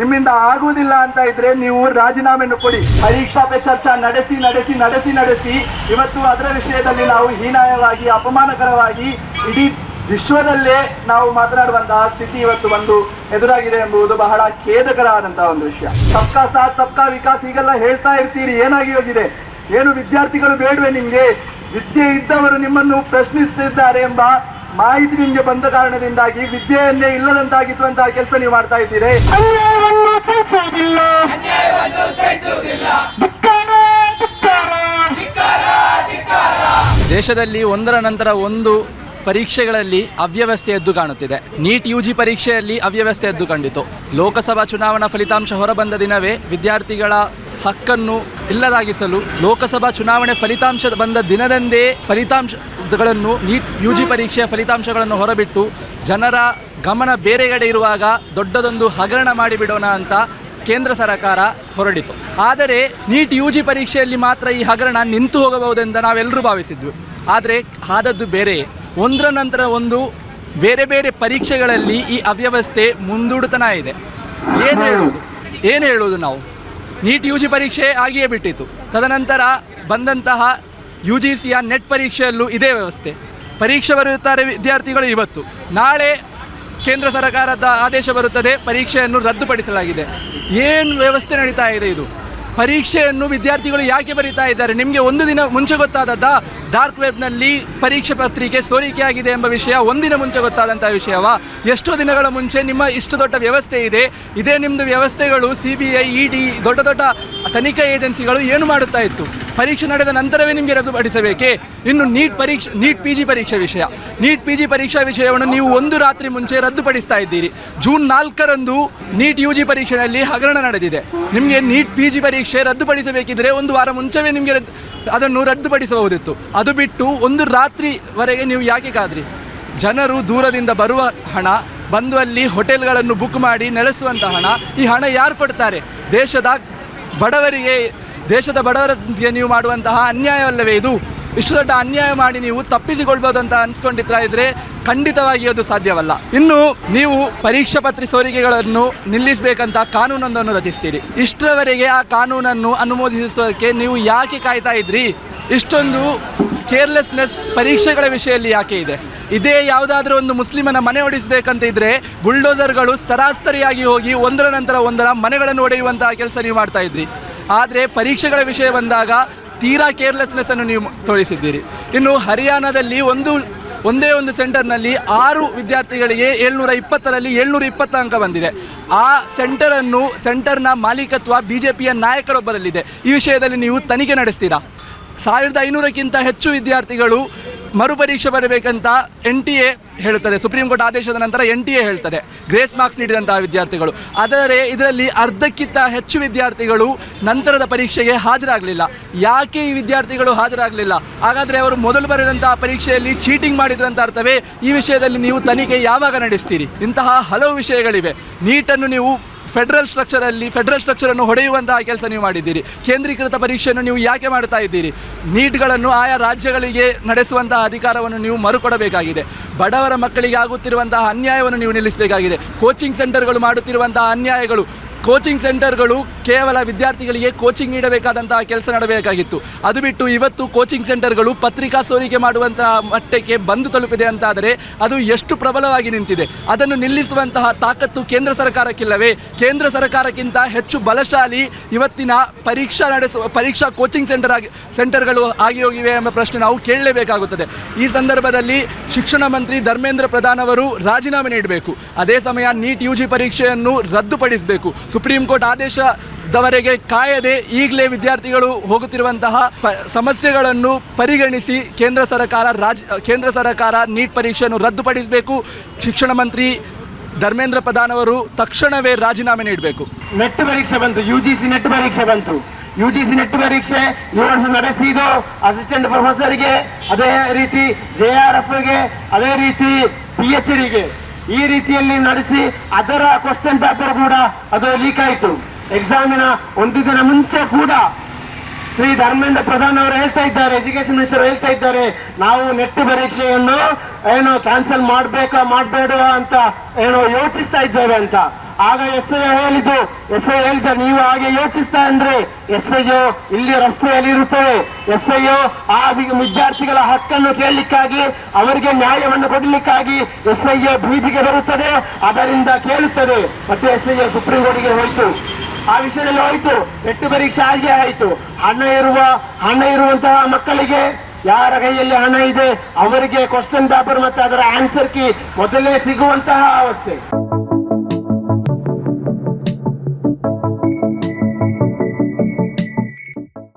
ನಿಮ್ಮಿಂದ ಆಗುವುದಿಲ್ಲ ಅಂತ ಇದ್ರೆ ನೀವು ರಾಜೀನಾಮೆಯನ್ನು ಕೊಡಿ. ಪರೀಕ್ಷಾ ಪೇ ಚರ್ಚಾ ನಡೆಸಿ ನಡೆಸಿ ನಡೆಸಿ ನಡೆಸಿ. ಇವತ್ತು ಅದರ ವಿಷಯದಲ್ಲಿ ನಾವು ಹೀನಾಯವಾಗಿ, ಅಪಮಾನಕರವಾಗಿ ಇಡೀ ವಿಶ್ವದಲ್ಲೇ ನಾವು ಮಾತನಾಡುವಂತಹ ಸ್ಥಿತಿ ಇವತ್ತು ಬಂದು ಎದುರಾಗಿದೆ ಎಂಬುದು ಬಹಳ ಖೇದಕರವಾದಂತಹ ಒಂದು ವಿಷಯ. ಸಬ್ಕಾ ಸಾಥ್, ಸಬ್ಕಾ ವಿಕಾಸ್ ಈಗೆಲ್ಲ ಹೇಳ್ತಾ ಇರ್ತೀರಿ, ಏನಾಗಿ ಹೋಗಿದೆ? ಏನು ವಿದ್ಯಾರ್ಥಿಗಳು ಬೇಡವೆ ನಿಮ್ಗೆ? ವಿದ್ಯೆ ಇದ್ದವರು ನಿಮ್ಮನ್ನು ಪ್ರಶ್ನಿಸುತ್ತಿದ್ದಾರೆ ಎಂಬ ಮಾಹಿತಿ ನಿಮ್ಗೆ ಬಂದ ಕಾರಣದಿಂದಾಗಿ ವಿದ್ಯೆಯನ್ನೇ ಇಲ್ಲದಂತಾಗಿಸುವಂತಹ ಕೆಲಸ ನೀವು ಮಾಡ್ತಾ ಇದ್ದೀರಿ. ಸಹಿಸುವುದಿಲ್ಲ. ದೇಶದಲ್ಲಿ ಒಂದರ ನಂತರ ಒಂದು ಪರೀಕ್ಷೆಗಳಲ್ಲಿ ಅವ್ಯವಸ್ಥೆ ಎದ್ದು ಕಾಣುತ್ತಿದೆ. ನೀಟ್ ಯು ಜಿ ಪರೀಕ್ಷೆಯಲ್ಲಿ ಅವ್ಯವಸ್ಥೆ ಎದ್ದು ಕಂಡಿತು. ಲೋಕಸಭಾ ಚುನಾವಣಾ ಫಲಿತಾಂಶ ಹೊರಬಂದ ದಿನವೇ ವಿದ್ಯಾರ್ಥಿಗಳ ಹಕ್ಕನ್ನು ಇಲ್ಲದಾಗಿಸಲು ಲೋಕಸಭಾ ಚುನಾವಣೆ ಫಲಿತಾಂಶ ಬಂದ ದಿನದಂದೇ ಫಲಿತಾಂಶಗಳನ್ನು ನೀಟ್ ಯು ಜಿ ಪರೀಕ್ಷೆಯ ಫಲಿತಾಂಶಗಳನ್ನು ಹೊರಬಿಟ್ಟು ಜನರ ಗಮನ ಬೇರೆ ಕಡೆ ಇರುವಾಗ ದೊಡ್ಡದೊಂದು ಹಗರಣ ಮಾಡಿಬಿಡೋಣ ಅಂತ ಕೇಂದ್ರ ಸರ್ಕಾರ ಹೊರಡಿತು. ಆದರೆ ನೀಟ್ ಯು ಜಿ ಪರೀಕ್ಷೆಯಲ್ಲಿ ಮಾತ್ರ ಈ ಹಗರಣ ನಿಂತು ಹೋಗಬಹುದೆಂದು ನಾವೆಲ್ಲರೂ ಭಾವಿಸಿದ್ವಿ. ಆದರೆ ಆದದ್ದು ಬೇರೆ. ಒಂದರ ನಂತರ ಒಂದು ಬೇರೆ ಬೇರೆ ಪರೀಕ್ಷೆಗಳಲ್ಲಿ ಈ ಅವ್ಯವಸ್ಥೆ ಮುಂದೂಡುತ್ತನ ಇದೆ. ಏನು ಹೇಳುವುದು? ಏನು ಹೇಳುವುದು ನಾವು? ನೀಟ್ ಯು ಜಿ ಪರೀಕ್ಷೆ ಆಗಿಯೇ ಬಿಟ್ಟಿತ್ತು ತದನಂತರ ಬಂದಂತಹ ಯು ಜಿ ಸಿಯ ನೆಟ್ ಪರೀಕ್ಷೆಯಲ್ಲೂ ಇದೇ ವ್ಯವಸ್ಥೆ. ಪರೀಕ್ಷೆ ಬರುತ್ತಾರೆ ವಿದ್ಯಾರ್ಥಿಗಳು ಇವತ್ತು. ನಾಳೆ ಕೇಂದ್ರ ಸರ್ಕಾರದ ಆದೇಶ ಬರುತ್ತದೆ, ಪರೀಕ್ಷೆಯನ್ನು ರದ್ದುಪಡಿಸಲಾಗಿದೆ. ಏನು ವ್ಯವಸ್ಥೆ ನಡೀತಾ ಇದೆ ಇದು? ಪರೀಕ್ಷೆಯನ್ನು ವಿದ್ಯಾರ್ಥಿಗಳು ಯಾಕೆ ಬರೀತಾ ಇದ್ದಾರೆ? ನಿಮಗೆ ಒಂದು ದಿನ ಮುಂಚೆ ಗೊತ್ತಾದದ್ದ? ಡಾರ್ಕ್ ವೆಬ್ನಲ್ಲಿ ಪರೀಕ್ಷೆ ಪತ್ರಿಕೆ ಸೋರಿಕೆಯಾಗಿದೆ ಎಂಬ ವಿಷಯ ಒಂದಿನ ಮುಂಚೆ ಗೊತ್ತಾದಂಥ ವಿಷಯವ. ಎಷ್ಟೋ ದಿನಗಳ ಮುಂಚೆ ನಿಮ್ಮ ಇಷ್ಟು ದೊಡ್ಡ ವ್ಯವಸ್ಥೆ ಇದೆ. ಇದೇ ನಿಮ್ಮದು ವ್ಯವಸ್ಥೆಗಳು C B I, E D ದೊಡ್ಡ ದೊಡ್ಡ ತನಿಖಾ ಏಜೆನ್ಸಿಗಳು ಏನು ಮಾಡುತ್ತಾ ಇತ್ತು? ಪರೀಕ್ಷೆ ನಡೆದ ನಂತರವೇ ನಿಮಗೆ ರದ್ದುಪಡಿಸಬೇಕೆ? ಇನ್ನು ನೀಟ್ ಪರೀಕ್ಷೆ, ನೀಟ್ ಪಿ ಜಿ ಪರೀಕ್ಷೆ ವಿಷಯ. ನೀಟ್ ಪಿ ಜಿ ಪರೀಕ್ಷಾ ವಿಷಯವನ್ನು ನೀವು ಒಂದು ರಾತ್ರಿ ಮುಂಚೆ ರದ್ದುಪಡಿಸ್ತಾ ಇದ್ದೀರಿ. ಜೂನ್ ನಾಲ್ಕರಂದು ನೀಟ್ ಯು ಜಿ ಪರೀಕ್ಷೆಯಲ್ಲಿ ಹಗರಣ ನಡೆದಿದೆ. ನಿಮಗೆ ನೀಟ್ ಪಿ ಜಿ ಪರೀಕ್ಷೆ ರದ್ದುಪಡಿಸಬೇಕಿದ್ರೆ ಒಂದು ವಾರ ಮುಂಚೆವೇ ನಿಮಗೆ ಅದನ್ನು ರದ್ದುಪಡಿಸಬಹುದಿತ್ತು. ಅದು ಬಿಟ್ಟು ಒಂದು ರಾತ್ರಿವರೆಗೆ ನೀವು ಯಾಕೆ ಕಾದ್ರಿ? ಜನರು ದೂರದಿಂದ ಬರುವ ಹಣ, ಬಂದು ಅಲ್ಲಿ ಹೋಟೆಲ್ಗಳನ್ನು ಬುಕ್ ಮಾಡಿ ನೆಲೆಸುವಂಥ ಹಣ, ಈ ಹಣ ಯಾರು ಕೊಡ್ತಾರೆ? ದೇಶದ ಬಡವರಿಗೆ ದೇಶದ ಬಡವರಿಗೆ ನೀವು ಮಾಡುವಂತಹ ಅನ್ಯಾಯವಲ್ಲವೇ ಇದು? ಇಷ್ಟು ದೊಡ್ಡ ಅನ್ಯಾಯ ಮಾಡಿ ನೀವು ತಪ್ಪಿಸಿಕೊಳ್ಬೋದು ಅಂತ ಅನ್ಸ್ಕೊಂಡಿತ್ರ ಇದ್ರೆ ಖಂಡಿತವಾಗಿ ಅದು ಸಾಧ್ಯವಲ್ಲ. ಇನ್ನು ನೀವು ಪರೀಕ್ಷಾ ಪತ್ರ ಸೋರಿಕೆಗಳನ್ನು ನಿಲ್ಲಿಸಬೇಕಂತ ಕಾನೂನೊಂದನ್ನು ರಚಿಸ್ತೀರಿ. ಇಷ್ಟರವರೆಗೆ ಆ ಕಾನೂನನ್ನು ಅನುಮೋದಿಸೋದಕ್ಕೆ ನೀವು ಯಾಕೆ ಕಾಯ್ತಾ ಇದ್ರಿ? ಇಷ್ಟೊಂದು ಕೇರ್ಲೆಸ್ನೆಸ್ ಪರೀಕ್ಷೆಗಳ ವಿಷಯದಲ್ಲಿ ಯಾಕೆ ಇದೆ? ಇದೇ ಯಾವುದಾದ್ರೂ ಒಂದು ಮುಸ್ಲಿಮನ ಮನೆ ಹೊಡಿಸಬೇಕಂತ ಇದ್ರೆ ಬುಲ್ಡೋಸರ್ಗಳು ಸರಾಸರಿಯಾಗಿ ಹೋಗಿ ಒಂದರ ನಂತರ ಒಂದರ ಮನೆಗಳನ್ನು ಒಡೆಯುವಂತಹ ಕೆಲಸ ನೀವು ಮಾಡ್ತಾ ಇದ್ರಿ. ಆದರೆ ಪರೀಕ್ಷೆಗಳ ವಿಷಯ ಬಂದಾಗ ತೀರಾ ಕೇರ್ಲೆಸ್ನೆಸ್ ಅನ್ನು ನೀವು ತೋರಿಸಿದ್ದೀರಿ. ಇನ್ನು ಹರಿಯಾಣದಲ್ಲಿ ಒಂದು ಒಂದೇ ಒಂದು ಸೆಂಟರ್ನಲ್ಲಿ ಆರು ವಿದ್ಯಾರ್ಥಿಗಳಿಗೆ ಏಳ್ನೂರ ಇಪ್ಪತ್ತರಲ್ಲಿ ಏಳ್ನೂರ ಇಪ್ಪತ್ತು ಅಂಕ ಬಂದಿದೆ. ಆ ಸೆಂಟರನ್ನು, ಸೆಂಟರ್ನ ಮಾಲೀಕತ್ವ ಬಿ ಜೆ ಪಿಯ ನಾಯಕರೊಬ್ಬರಲ್ಲಿದೆ. ಈ ವಿಷಯದಲ್ಲಿ ನೀವು ತನಿಖೆ ನಡೆಸ್ತೀರಾ? ಸಾವಿರದ ಐನೂರಕ್ಕಿಂತ ಹೆಚ್ಚು ವಿದ್ಯಾರ್ಥಿಗಳು ಮರುಪರೀಕ್ಷೆ ಬರಬೇಕಂತ ಎನ್ ಟಿ ಎ ಹೇಳುತ್ತದೆ, ಸುಪ್ರೀಂ ಕೋರ್ಟ್ ಆದೇಶದ ನಂತರ ಎನ್ ಟಿ ಎ ಹೇಳ್ತದೆ, ಗ್ರೇಸ್ ಮಾರ್ಕ್ಸ್ ನೀಡಿದಂತಹ ವಿದ್ಯಾರ್ಥಿಗಳು. ಆದರೆ ಇದರಲ್ಲಿ ಅರ್ಧಕ್ಕಿಂತ ಹೆಚ್ಚು ವಿದ್ಯಾರ್ಥಿಗಳು ನಂತರದ ಪರೀಕ್ಷೆಗೆ ಹಾಜರಾಗಲಿಲ್ಲ. ಯಾಕೆ ಈ ವಿದ್ಯಾರ್ಥಿಗಳು ಹಾಜರಾಗಲಿಲ್ಲ? ಹಾಗಾದರೆ ಅವರು ಮೊದಲು ಬರೆದಂತಹ ಪರೀಕ್ಷೆಯಲ್ಲಿ ಚೀಟಿಂಗ್ ಮಾಡಿದ್ರಂತ ಅರ್ಥವೇ ಈ ವಿಷಯದಲ್ಲಿ ನೀವು ತನಿಖೆ ಯಾವಾಗ ನಡೆಸ್ತೀರಿ? ಇಂತಹ ಹಲವು ವಿಷಯಗಳಿವೆ. ನೀಟನ್ನು ನೀವು ಫೆಡರಲ್ ಸ್ಟ್ರಕ್ಚರಲ್ಲಿ ಫೆಡರಲ್ ಸ್ಟ್ರಕ್ಚರನ್ನು ಹೊಡೆಯುವಂತಹ ಕೆಲಸ ನೀವು ಮಾಡಿದ್ದೀರಿ. ಕೇಂದ್ರೀಕೃತ ಪರೀಕ್ಷೆಯನ್ನು ನೀವು ಯಾಕೆ ಮಾಡ್ತಾ ಇದ್ದೀರಿ? ನೀಟ್ಗಳನ್ನು ಆಯಾ ರಾಜ್ಯಗಳಿಗೆ ನಡೆಸುವಂತಹ ಅಧಿಕಾರವನ್ನು ನೀವು ಮರುಕೊಡಬೇಕಾಗಿದೆ. ಬಡವರ ಮಕ್ಕಳಿಗೆ ಆಗುತ್ತಿರುವಂತಹ ಅನ್ಯಾಯವನ್ನು ನೀವು ನಿಲ್ಲಿಸಬೇಕಾಗಿದೆ. ಕೋಚಿಂಗ್ ಸೆಂಟರ್ಗಳು ಮಾಡುತ್ತಿರುವಂತಹ ಅನ್ಯಾಯಗಳು ಕೋಚಿಂಗ್ ಸೆಂಟರ್ಗಳು ಕೇವಲ ವಿದ್ಯಾರ್ಥಿಗಳಿಗೆ ಕೋಚಿಂಗ್ ನೀಡಬೇಕಾದಂತಹ ಕೆಲಸ ನಡೆಯಬೇಕಾಗಿತ್ತು ಅದು ಬಿಟ್ಟು ಇವತ್ತು ಕೋಚಿಂಗ್ ಸೆಂಟರ್ಗಳು ಪತ್ರಿಕಾ ಸೋರಿಕೆ ಮಾಡುವಂತಹ ಮಟ್ಟಕ್ಕೆ ಬಂದು ತಲುಪಿದೆ ಅಂತಾದರೆ ಅದು ಎಷ್ಟು ಪ್ರಬಲವಾಗಿ ನಿಂತಿದೆ. ಅದನ್ನು ನಿಲ್ಲಿಸುವಂತಹ ತಾಕತ್ತು ಕೇಂದ್ರ ಸರ್ಕಾರಕ್ಕಿಲ್ಲವೇ? ಕೇಂದ್ರ ಸರ್ಕಾರಕ್ಕಿಂತ ಹೆಚ್ಚು ಬಲಶಾಲಿ ಇವತ್ತಿನ ಪರೀಕ್ಷಾ ನಡೆಸುವ ಪರೀಕ್ಷಾ ಕೋಚಿಂಗ್ ಸೆಂಟರ್ ಆಗಿ, ಸೆಂಟರ್ಗಳು ಆಗಿ ಹೋಗಿವೆ ಎಂಬ ಪ್ರಶ್ನೆ ನಾವು ಕೇಳಲೇಬೇಕಾಗುತ್ತದೆ. ಈ ಸಂದರ್ಭದಲ್ಲಿ ಶಿಕ್ಷಣ ಮಂತ್ರಿ ಧರ್ಮೇಂದ್ರ ಪ್ರಧಾನ್ ಅವರು ರಾಜೀನಾಮೆ ನೀಡಬೇಕು. ಅದೇ ಸಮಯ ನೀಟ್ ಯು ಜಿ ಪರೀಕ್ಷೆಯನ್ನು ರದ್ದುಪಡಿಸಬೇಕು. ಸುಪ್ರೀಂ ಕೋರ್ಟ್ ಆದೇಶದವರೆಗೆ ಕಾಯದೆ ಈಗಲೇ ವಿದ್ಯಾರ್ಥಿಗಳು ಹೋಗುತ್ತಿರುವಂತಹ ಸಮಸ್ಯೆಗಳನ್ನು ಪರಿಗಣಿಸಿ ಕೇಂದ್ರ ಸರ್ಕಾರ ರಾಜ್ ಕೇಂದ್ರ ಸರ್ಕಾರ ನೀಟ್ ಪರೀಕ್ಷೆಯನ್ನು ರದ್ದುಪಡಿಸಬೇಕು. ಶಿಕ್ಷಣ ಮಂತ್ರಿ ಧರ್ಮೇಂದ್ರ ಪ್ರಧಾನ್ ಅವರು ತಕ್ಷಣವೇ ರಾಜೀನಾಮೆ ನೀಡಬೇಕು. ನೆಟ್ ಪರೀಕ್ಷೆ ಬಂತು ಯು ಜಿ ಸಿ ನೆಟ್ ಪರೀಕ್ಷೆ ಬಂತು. ಯು ಜಿ ಸಿ ನೆಟ್ ಪರೀಕ್ಷೆ ಈ ವರ್ಷ ಅಸಿಸ್ಟೆಂಟ್ ಪ್ರೊಫೆಸರ್ಗೆ ಅದೇ ರೀತಿ ಜೆ ಆರ್ ಎಫ್ಗೆ ಅದೇ ರೀತಿ ಪಿ ಎಚ್ ಡಿಗೆ ಈ ರೀತಿಯಲ್ಲಿ ನಡೆಸಿ ಅದರ ಕ್ವಶನ್ ಪೇಪರ್ ಕೂಡ ಅದು ಲೀಕ್ ಆಯಿತು. ಎಕ್ಸಾಮಿನ ಒಂದು ದಿನ ಮುಂಚೆ ಕೂಡ ಶ್ರೀ ಧರ್ಮೇಂದ್ರ ಪ್ರಧಾನ್ ಅವರು ಹೇಳ್ತಾ ಇದ್ದಾರೆ ಎಜುಕೇಶನ್ ಮಿನಿಸ್ಟರ್ ಹೇಳ್ತಾ ಇದ್ದಾರೆ, ನಾವು ನೆಟ್ ಪರೀಕ್ಷೆಯನ್ನು ಏನೋ ಕ್ಯಾನ್ಸಲ್ ಮಾಡಬೇಕಾ ಮಾಡಬೇಡ ಅಂತ ಏನೋ ಯೋಚಿಸ್ತಾ ಇದ್ದೇವೆ ಅಂತ. ಆಗ ಎಸ್ ಐ ಹೇಳಿದ್ದು ಎಸ್ ಐ ಹೇಳಿದ ನೀವು ಹಾಗೆ ಯೋಚಿಸ್ತಾ ಅಂದ್ರೆ ಎಸ್ ಐ ಇಲ್ಲಿ ರಸ್ತೆಯಲ್ಲಿ ಇರುತ್ತವೆ. ಎಸ್ ಐ ಆ ವಿದ್ಯಾರ್ಥಿಗಳ ಹಕ್ಕನ್ನು ಕೇಳಲಿಕ್ಕಾಗಿ, ಅವರಿಗೆ ನ್ಯಾಯವನ್ನು ಕೊಡಲಿಕ್ಕಾಗಿ ಎಸ್ ಐ ಬೀದಿಗೆ ಬರುತ್ತದೆ, ಅದರಿಂದ ಕೇಳುತ್ತದೆ. ಮತ್ತೆ ಎಸ್ ಐ ಸುಪ್ರೀಂ ಕೋರ್ಟ್ಗೆ ಹೋಯಿತು. ಆ ವಿಷಯದಲ್ಲಿ ಹೋಯ್ತು. ಎಟ್ಟು ಪರೀಕ್ಷೆ ಆಗಿ ಆಯಿತು. ಹಣ ಇರುವ, ಹಣ ಇರುವಂತಹ ಮಕ್ಕಳಿಗೆ ಯಾರ ಕೈಯಲ್ಲಿ ಹಣ ಇದೆ, ಅವರಿಗೆ ಕ್ವಶನ್ ಪೇಪರ್ ಮತ್ತೆ ಅದರ ಆನ್ಸರ್ ಕಿ ಮೊದಲೇ ಸಿಗುವಂತಹ ಅವಸ್ಥೆ.